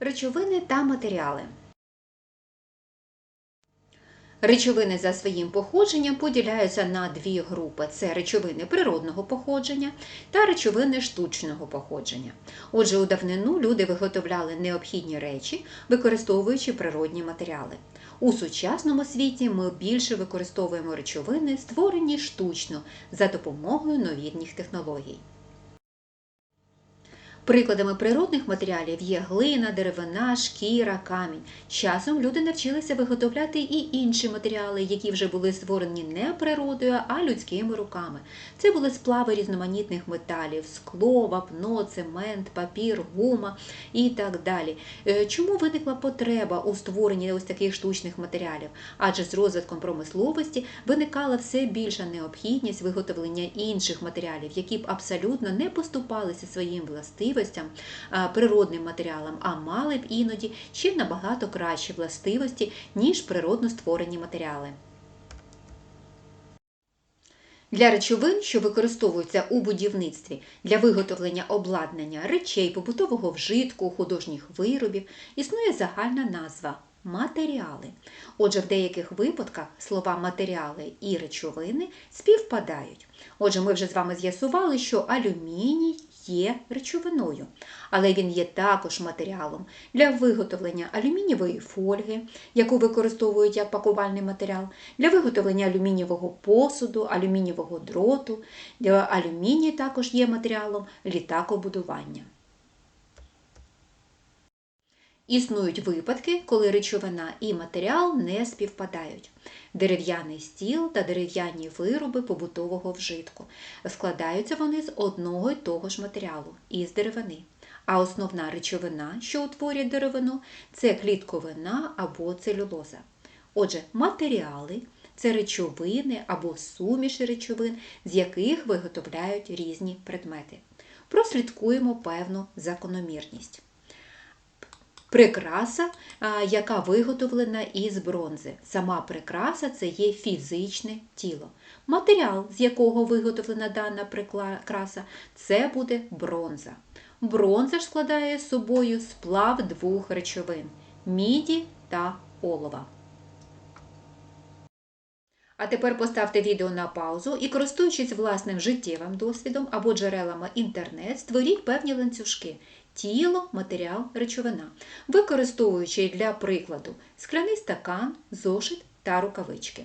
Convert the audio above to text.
Речовини та матеріали. Речовини за своїм походженням поділяються на дві групи: це речовини природного походження та речовини штучного походження. Отже, у давнину люди виготовляли необхідні речі, використовуючи природні матеріали. У сучасному світі ми більше використовуємо речовини, створені штучно за допомогою новітніх технологій. Прикладами природних матеріалів є глина, деревина, шкіра, камінь. Часом люди навчилися виготовляти і інші матеріали, які вже були створені не природою, а людськими руками. Це були сплави різноманітних металів: скло, вапно, цемент, папір, гума і так далі. Е, Чому виникла потреба у створенні ось таких штучних матеріалів? Адже з розвитком промисловості виникала все більша необхідність виготовлення інших матеріалів, які б абсолютно не поступалися своїм властивостям, природним матеріалам, а мали б іноді ще набагато кращі властивості, ніж природно створені матеріали. Для речовин, що використовуються у будівництві для виготовлення обладнання речей, побутового вжитку, художніх виробів, існує загальна назва матеріали. Отже, в деяких випадках слова матеріали і речовини співпадають. Отже, ми вже з вами з'ясували, що алюміній є речовиною, але він є також матеріалом для виготовлення алюмінієвої фольги, яку використовують як пакувальний матеріал, для виготовлення алюмінієвого посуду, алюмінієвого дроту. Для алюміній також є матеріалом літакобудування. Існують випадки, коли речовина і матеріал не співпадають. Дерев'яний стіл та дерев'яні вироби побутового вжитку. Складаються вони з одного й того ж матеріалу із деревини. А основна речовина, що утворює деревину, це клітковина або целюлоза. Отже, матеріали це речовини або суміші речовин, з яких виготовляють різні предмети. Прослідкуємо певну закономірність. Прикраса, яка виготовлена із бронзи. Сама прикраса це є фізичне тіло. Матеріал, з якого виготовлена дана прикраса, це буде бронза. Бронза ж складає з собою сплав двох речовин міді та олова. А тепер поставте відео на паузу і, користуючись власним життєвим досвідом або джерелами інтернет, створіть певні ланцюжки тіло, матеріал, речовина, використовуючи для прикладу скляний стакан, зошит та рукавички.